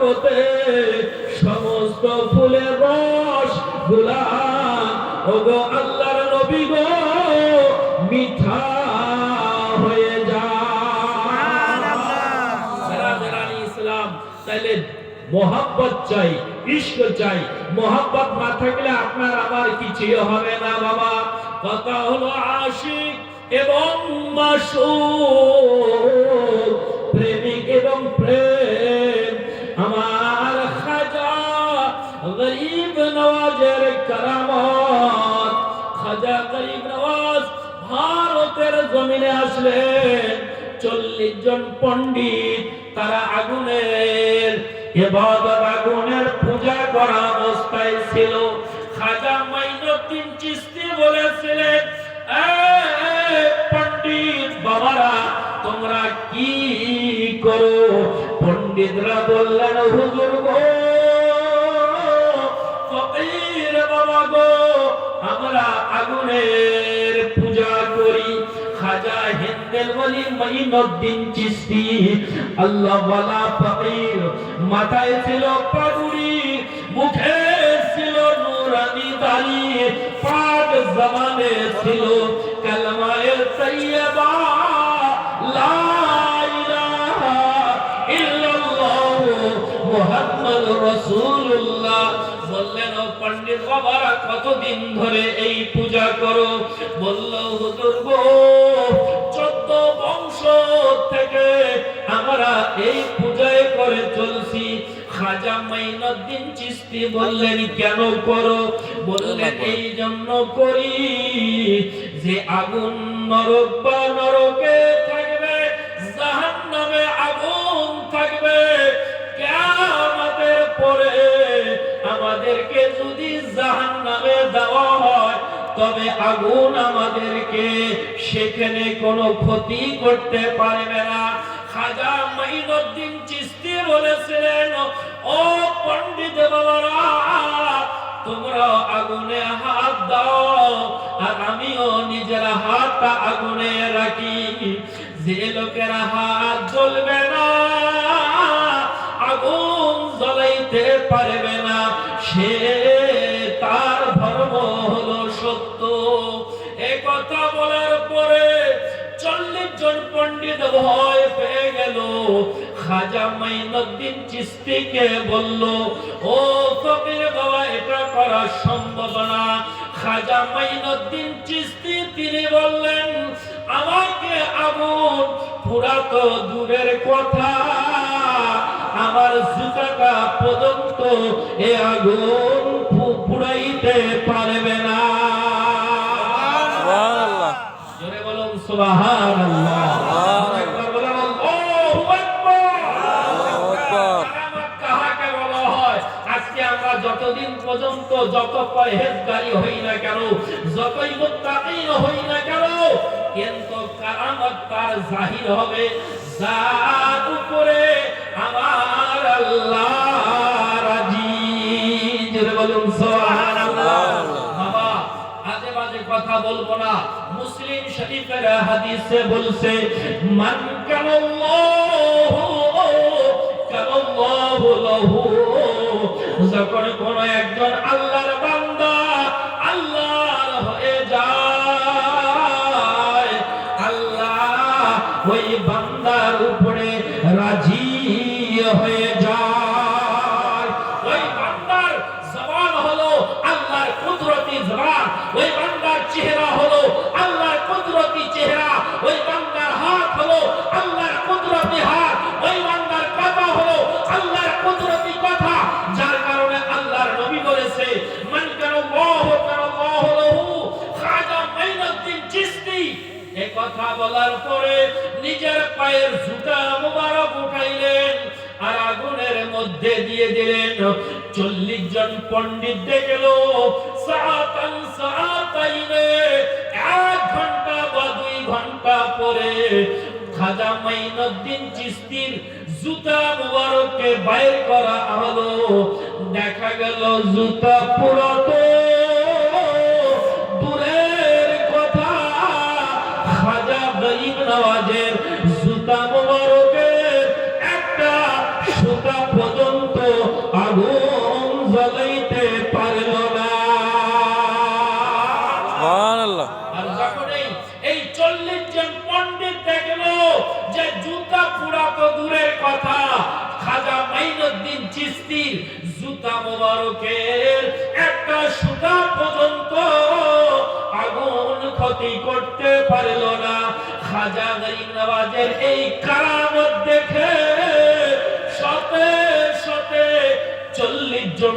বরকতে সমস্ত ফুলের রসগুলা ওগো আল্লাহর নবী গো, মিঠা হয়ে যায় ইসলাম, তাইলে মোহাব্বত চাই, ইশক চাই। মোহাব্বত না থাকলে আপনার আমার কিছুই হবে না বাবা। কথা হলো আশিক এবং মাসুক প্রেমিক এবং প্রেম। খাজা গরিব নওয়াজ ভারতের জমিনে আসলেন চল্লিশ জন পণ্ডিত তারা আগুনের এবাদত আগুনের পূজা করা অবস্থায় ছিল। খাজা মাইনুদ্দিন চিস্তি বলেছিলেন "এ, পণ্ডিত বাবারা তোমরা কি করো? পণ্ডিতরা বললেন হুজুর মাইনুদ্দিন চিস্তি আল্লাহ ওয়ালা ফকির, মাথায় ছিল পাগুড়ি, মুখে ছিল নুরানি দাড়ি, পাক জবানে ছিল কালমায়ে তাইয়্যিবা পণ্ডিত বাবারা, কতদিন ধরে এই পূজা করো? বলল, হুজুর গো থেকে আমরা এই পূজায় করে চলছি। খাজা মাইনুদ্দিন চিস্তি বললেন, কেন করো? বললেন, এই জন্য করি যে আগুন নরক বা নরকে আগুন আমাদেরকে সেখানে কোনো ক্ষতি করতে পারবে না। খাজা মাইনুদ্দিন চিস্তি বলেছিলেন, ও পণ্ডিত বাবারা, তোমরা আগুনে হাত দাও, আর আমিও নিজের হাতটা আগুনে রাখি। যে লোকেরা হাত জ্বলবে না, আগুন জ্বলাইতে পারবে না, সে চল্লিশ জন পণ্ডিত ভয় পেয়ে গেল। খাজা মাইনুদ্দিন চিস্তিকে বলল, ও ফকির বাবা, এটা করা সম্ভব না। খাজা মাইনুদ্দিন চিস্তি তিনি বললেন, আমাকে আগুন, পুরা তো দূরের কথা। আমার জুতাটা পর্যন্ত এ আগুন পর্যন্ত যত পরহেজগারি হই না কেন, যতই মুত্তাকিন হই না কেন, কিন্তু কারামত তার জাহির হবে। যার উপরে আমার আল্লাহ রাজি। জোরে বলুন, সুবহানাল্লাহ। বাবা, আজে বাজে কথা বলব না। মুসলিম শরীফের হাদিসে বলছে, মান কানাল্লাহু যখন কোন একজন আল্লাহর বান্দা আল্লাহ হয়ে যায় আল্লাহ ওই বান্দার উপরে বলার পরে নিজের পায়ের জুতা মোবারক উঠাইলেন আর আগুনের মধ্যে দিয়ে দিলেন। চল্লিশ জন পণ্ডিত দেখল এক ঘণ্টা বা দুই ঘণ্টা পরে খাজা মাইনুদ্দিন চিস্তির জুতা মুবারককে বাইর করা হলো। দেখা গেল জুতা পুরো ঘণ্টা পর্যন্ত আগুন জ্বলাইতে পারল না। এই চল্লিশ জন পণ্ডিত দেখল যে জুতা পুরা তো দূরের কথা খাজা মাইনুদ্দিন চিস্তির জুতা মোবারকের একটা সুতা পর্যন্ত আগুন ক্ষতি করতে পারল না। খাজা গরিব নওয়াজের এই কারামত দেখে একজন